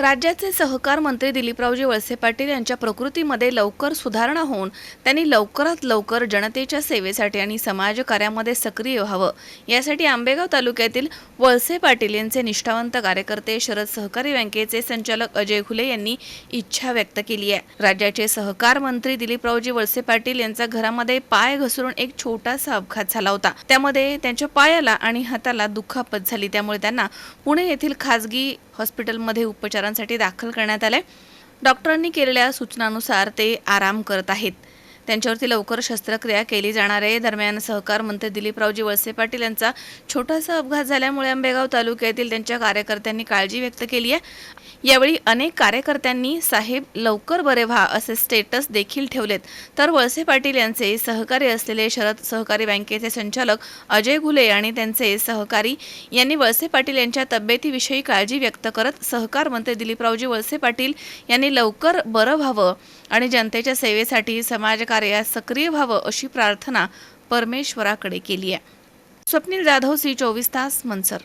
राज्याचे सहकार मंत्री दिलीपरावजी वळसे पाटील यांच्या प्रकृतीमध्ये लवकर सुधारणा होऊन त्यांनी लवकरात लवकर जनतेच्या सेवेसाठी आणि समाजकार्यामध्ये सक्रिय व्हावं. यासाठी आंबेगाव तालुक्यातील वळसे पाटील यांचे निष्ठावंत कार्यकर्ते शरद सहकारी बँकेचे संचालक अजय घुले यांनी इच्छा व्यक्त केली आहे. राज्याचे सहकार मंत्री दिलीपरावजी वळसे पाटील यांचा घरामध्ये पाय घसरून एक छोटासा अपघात झाला होता. त्यामध्ये त्यांच्या पायाला आणि हाताला दुखापत झाली. त्यामुळे त्यांना पुणे येथील खासगी हॉस्पिटलमध्ये उपचार उपचारांसाठी दाखल करण्यात आले डॉक्टरांनी केलेल्या सूचनानुसार ते आराम करत आहेत. त्यांच्यावरती लवकर शस्त्रक्रिया केली जाणार आहे. दरम्यान सहकार मंत्री दिलीपरावजी वळसे पाटील यांचा छोटासा अपघात झाल्यामुळे आंबेगाव तालुक्यातील त्यांच्या कार्यकर्त्यांनी काळजी व्यक्त केली आहे. यावेळी अनेक कार्यकर्त्यांनी साहेब लवकर बरे व्हा असे स्टेटस देखील ठेवलेत. तर वळसे पाटील यांचे सहकारी असलेले शरद सहकारी बँकेचे संचालक अजय घुले आणि त्यांचे सहकारी यांनी वळसे पाटील यांच्या तब्येतीविषयी काळजी व्यक्त करत सहकार मंत्री दिलीपरावजी वळसे पाटील यांनी लवकर बरं व्हावं आणि जनतेच्या सेवेसाठी कार्यात सक्रिय व्हावं अशी प्रार्थना परमेश्वराकडे केली आहे. स्वप्नील जाधव सी चोवीस तास मनसर